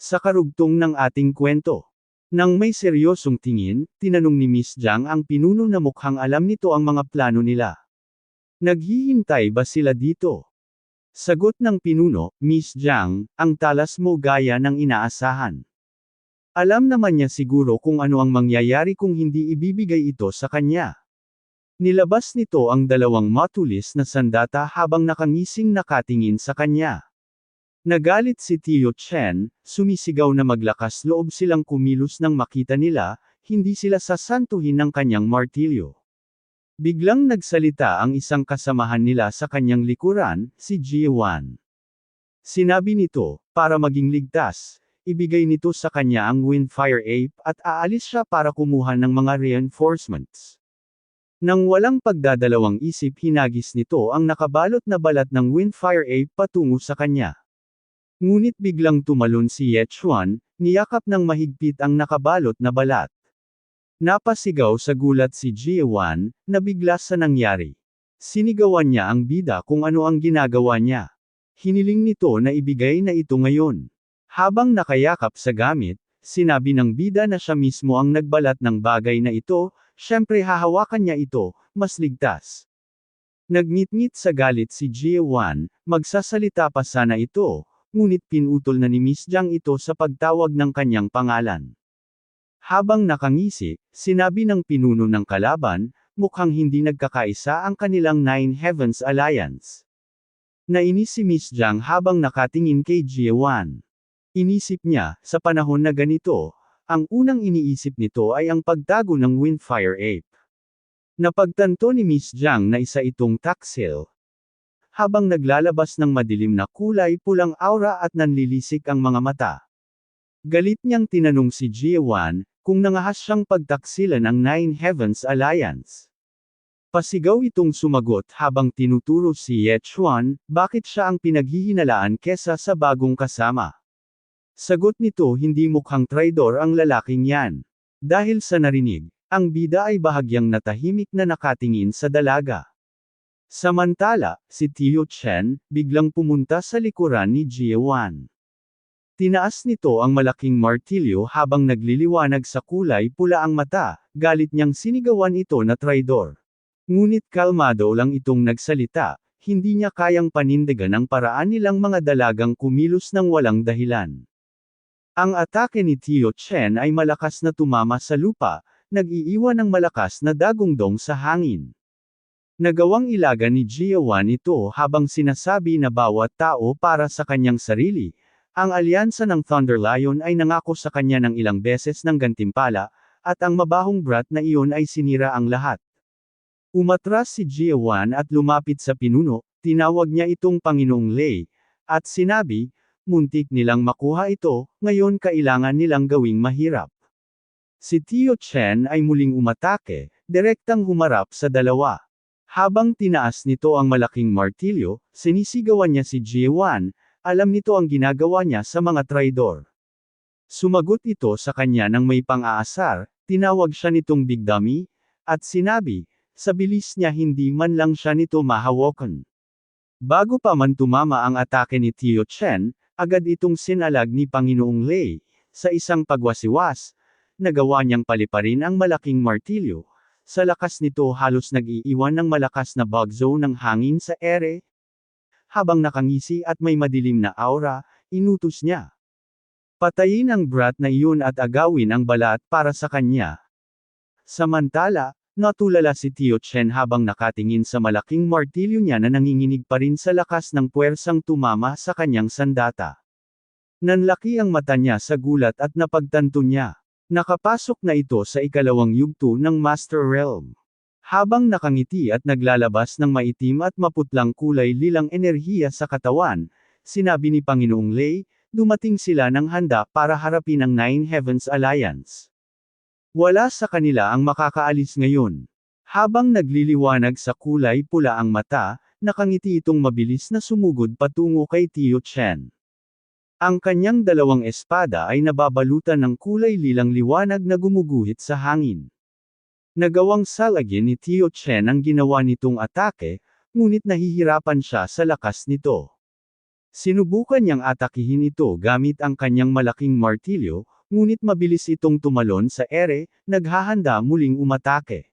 Sa karugtong ng ating kwento. Nang may seryosong tingin, tinanong ni Miss Jiang ang pinuno na mukhang alam nito ang mga plano nila. Naghihintay ba sila dito? Sagot ng pinuno, Miss Jiang, ang talas mo gaya ng inaasahan. Alam naman niya siguro kung ano ang mangyayari kung hindi ibibigay ito sa kanya. Nilabas nito ang dalawang matulis na sandata habang nakangising nakatingin sa kanya. Nagalit si Tio Chen, sumisigaw na maglakas loob silang kumilos nang makita nila, hindi sila sasantuhin ng kanyang martilyo. Biglang nagsalita ang isang kasamahan nila sa kanyang likuran, si Jiwan. Sinabi nito, para maging ligtas, ibigay nito sa kanya ang Windfire Ape at aalis siya para kumuha ng mga reinforcements. Nang walang pagdadalawang isip hinagis nito ang nakabalot na balat ng Windfire Ape patungo sa kanya. Ngunit biglang tumalon si Ye Chuan, niyakap ng mahigpit ang nakabalot na balat. Napasigaw sa gulat si Jiawan, na bigla sa nangyari. Sinigawan niya ang bida kung ano ang ginagawa niya. Hiniling nito na ibigay na ito ngayon. Habang nakayakap sa gamit, sinabi ng bida na siya mismo ang nagbalat ng bagay na ito, syempre hahawakan niya ito, mas ligtas. Nagngit-ngit sa galit si Jiawan, magsasalita pa sana ito, ngunit pinutol na ni Miss Jiang ito sa pagtawag ng kanyang pangalan. Habang nakangisi, sinabi ng pinuno ng kalaban, mukhang hindi nagkakaisa ang kanilang Nine Heavens Alliance. Nainis si Miss Jiang habang nakatingin kay Jiewan. Inisip niya, sa panahon na ganito, ang unang iniisip nito ay ang pagtago ng Windfire Ape. Napagtanto ni Miss Jiang na isa itong taksil, habang naglalabas ng madilim na kulay pulang aura at nanlilisik ang mga mata. Galit niyang tinanong si Jiawan, kung nangahas siyang pagtaksilan ang Nine Heavens Alliance. Pasigaw itong sumagot habang tinuturo si Ye Chuan, bakit siya ang pinaghihinalaan kesa sa bagong kasama. Sagot nito hindi mukhang traidor ang lalaking yan. Dahil sa narinig, ang bida ay bahagyang natahimik na nakatingin sa dalaga. Samantala, si Tio Chen, biglang pumunta sa likuran ni Jiawan. Tinaas nito ang malaking martilyo habang nagliliwanag sa kulay pula ang mata, galit niyang sinigawan ito na traidor. Ngunit kalmado lang itong nagsalita, hindi niya kayang panindigan ang paraan nilang mga dalagang kumilos ng walang dahilan. Ang atake ni Tio Chen ay malakas na tumama sa lupa, nag-iiwan ng malakas na dagungdong sa hangin. Nagawang ilaga ni Jiawan ito habang sinasabi na bawat tao para sa kanyang sarili. Ang alyansa ng Thunder Lion ay nangako sa kanya ng ilang beses ng gantimpala, at ang mabahong brat na iyon ay sinira ang lahat. Umatras si Jiawan at lumapit sa pinuno, tinawag niya itong Panginoong Lei, at sinabi, muntik nilang makuha ito, ngayon kailangan nilang gawing mahirap. Si Tio Chen ay muling umatake, direktang humarap sa dalawa. Habang tinaas nito ang malaking martilyo, sinisigawan niya si Jiwan, alam nito ang ginagawa niya sa mga traidor. Sumagot ito sa kanya ng may pang-aasar, tinawag siya nitong Big Dummy, at sinabi, sa bilis niya hindi man lang siya nito mahawakan. Bago pa man tumama ang atake ni Tio Chen, agad itong sinalag ni Panginoong Lei, sa isang pagwasiwas, nagawa niyang paliparin ang malaking martilyo, sa lakas nito halos nag-iiwan ng malakas na bug zone ng hangin sa ere. Habang nakangisi at may madilim na aura, inutos niya. Patayin ang brat na iyon at agawin ang balat para sa kanya. Samantala, natulala si Tio Chen habang nakatingin sa malaking martilyo niya na nanginginig pa rin sa lakas ng puwersang tumama sa kanyang sandata. Nanlaki ang mata niya sa gulat at napagtanto niya. Nakapasok na ito sa ikalawang yugto ng Master Realm. Habang nakangiti at naglalabas ng maitim at maputlang kulay lilang enerhiya sa katawan, sinabi ni Panginoong Lei, dumating sila ng handa para harapin ang Nine Heavens Alliance. Wala sa kanila ang makakaalis ngayon. Habang nagliliwanag sa kulay pula ang mata, nakangiti itong mabilis na sumugod patungo kay Tio Chen. Ang kanyang dalawang espada ay nababalutan ng kulay lilang liwanag na gumuguhit sa hangin. Nagawang salagin ni Tio Chen ang ginawa nitong atake, ngunit nahihirapan siya sa lakas nito. Sinubukan niyang atakihin ito gamit ang kanyang malaking martilyo, ngunit mabilis itong tumalon sa ere, naghahanda muling umatake.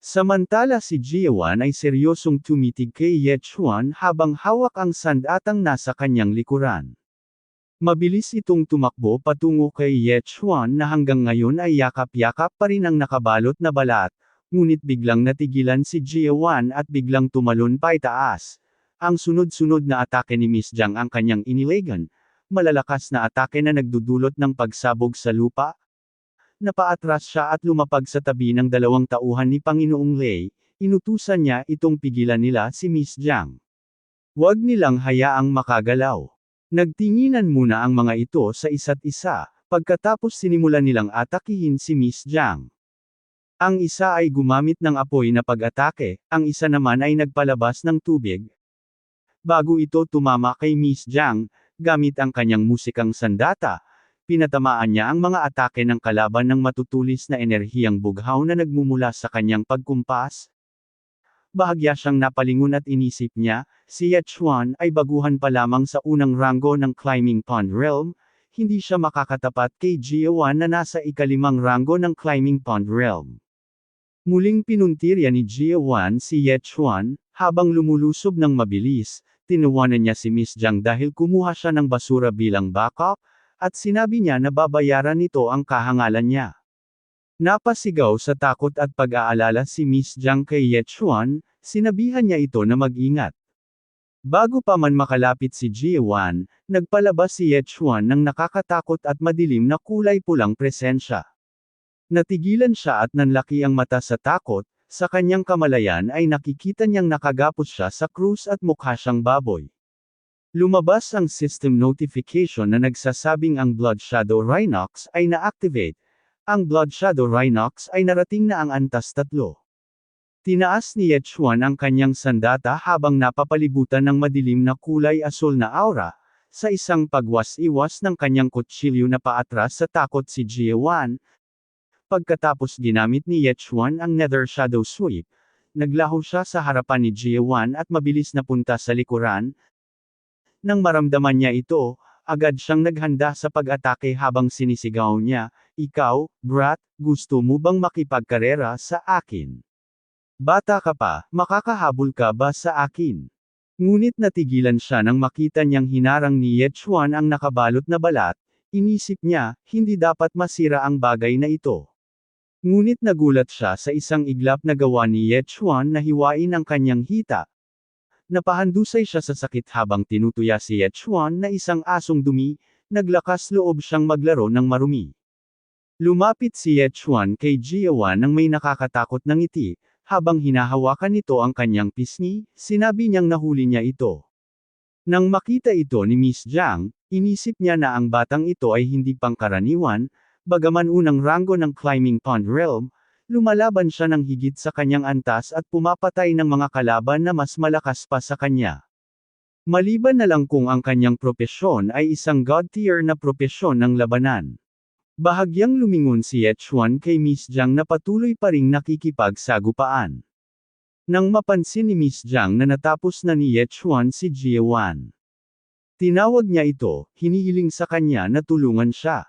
Samantala si Jiawan ay seryosong tumitig kay Ye Chuan habang hawak ang sandatang nasa kanyang likuran. Mabilis itong tumakbo patungo kay Ye Chuan na hanggang ngayon ay yakap-yakap pa rin ang nakabalot na balat, ngunit biglang natigilan si Jiawan at biglang tumalon pa itaas. Ang sunod-sunod na atake ni Miss Jiang ang kanyang inilegan, malalakas na atake na nagdudulot ng pagsabog sa lupa. Napaatras siya at lumapag sa tabi ng dalawang tauhan ni Panginoong Lei, inutusan niya itong pigilan nila si Miss Jiang. Huwag nilang hayaang makagalaw. Nagtinginan muna ang mga ito sa isa't isa, pagkatapos sinimulan nilang atakihin si Miss Jiang. Ang isa ay gumamit ng apoy na pag-atake, ang isa naman ay nagpalabas ng tubig, Bago ito tumama kay Miss Jiang, gamit ang kanyang musikang sandata, pinatamaan niya ang mga atake ng kalaban ng matutulis na enerhiyang bughaw na nagmumula sa kanyang pagkumpas. Bahagya siyang napalingon at inisip niya, si Yechuan ay baguhan pa lamang sa unang ranggo ng Climbing Pond Realm, hindi siya makakatapat kay Jiawan na nasa ikalimang ranggo ng Climbing Pond Realm. Muling pinuntirya ni Jiawan si Yechuan, habang lumulusob ng mabilis, tinuwanan niya si Miss Jiang dahil kumuha siya ng basura bilang backup, at sinabi niya na babayaran nito ang kahangalan niya. Napasigaw sa takot at pag-aalala si Miss Jiang kay Ye Chuan, sinabihan niya ito na mag-ingat. Bago pa man makalapit si Jiawan, nagpalabas si Ye Chuan ng nakakatakot at madilim na kulay pulang presensya. Natigilan siya at nanlaki ang mata sa takot, sa kanyang kamalayan ay nakikita niyang nakagapos siya sa krus at mukha siyang baboy. Lumabas ang system notification na nagsasabing ang Blood Shadow Rhinox ay na-activate. Ang Blood Shadow Rhinox ay narating na ang antas tatlo. Tinaas ni Yechuan ang kanyang sandata habang napapalibutan ng madilim na kulay asul na aura, sa isang pagwas-iwas ng kanyang kutsilyo na paatras sa takot si Jiawan, Pagkatapos ginamit ni Yechuan ang Nether Shadow Sweep, naglaho siya sa harapan ni Jiawan at mabilis na punta sa likuran. Nang maramdaman niya ito, agad siyang naghanda sa pag-atake habang sinisigaw niya, Ikaw, brat, gusto mo bang makipagkarera sa akin? Bata ka pa, makakahabol ka ba sa akin? Ngunit natigilan siya nang makita niyang hinarang ni Yechuan ang nakabalot na balat, inisip niya, hindi dapat masira ang bagay na ito. Ngunit nagulat siya sa isang iglap na gawa ni Ye Chuan na hiwain ang kanyang hita. Napahandusay siya sa sakit habang tinutuya si Ye Chuan na isang asong dumi, naglakas loob siyang maglaro ng marumi. Lumapit si Ye Chuan kay Jiawan nang may nakakatakot ng ngiti, habang hinahawakan nito ang kanyang pisngi, sinabi niyang nahuli niya ito. Nang makita ito ni Miss Jiang, inisip niya na ang batang ito ay hindi pangkaraniwan, Bagaman unang ranggo ng Climbing Pond Realm, lumalaban siya ng higit sa kanyang antas at pumapatay ng mga kalaban na mas malakas pa sa kanya. Maliban na lang kung ang kanyang propesyon ay isang god-tier na propesyon ng labanan. Bahagyang lumingon si Yechuan kay Miss Jiang na patuloy pa ring nakikipagsagupaan. Nang mapansin ni Miss Jiang na natapos na ni Yechuan si Jiewan. Tinawag niya ito, hinihiling sa kanya na tulungan siya.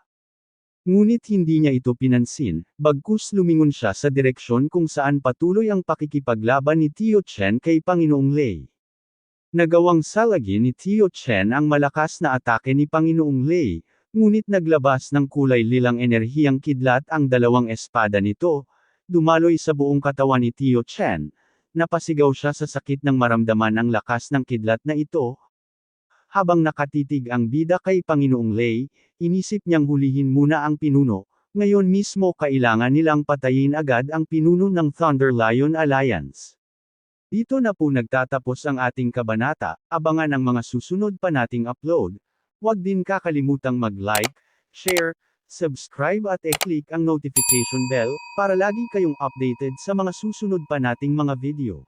Ngunit hindi niya ito pinansin, bagkus lumingon siya sa direksyon kung saan patuloy ang pakikipaglaban ni Tio Chen kay Panginoong Lei. Nagawang salagi ni Tio Chen ang malakas na atake ni Panginoong Lei, ngunit naglabas ng kulay lilang enerhiyang kidlat ang dalawang espada nito, dumaloy sa buong katawan ni Tio Chen, napasigaw siya sa sakit ng maramdaman ang lakas ng kidlat na ito, habang nakatitig ang bida kay Panginoong Lei, inisip niyang hulihin muna ang pinuno, ngayon mismo kailangan nilang patayin agad ang pinuno ng Thunder Lion Alliance. Dito na po nagtatapos ang ating kabanata, abangan ang mga susunod pa nating upload. Huwag din kakalimutang mag-like, share, subscribe at e-click ang notification bell, para lagi kayong updated sa mga susunod pa nating mga video.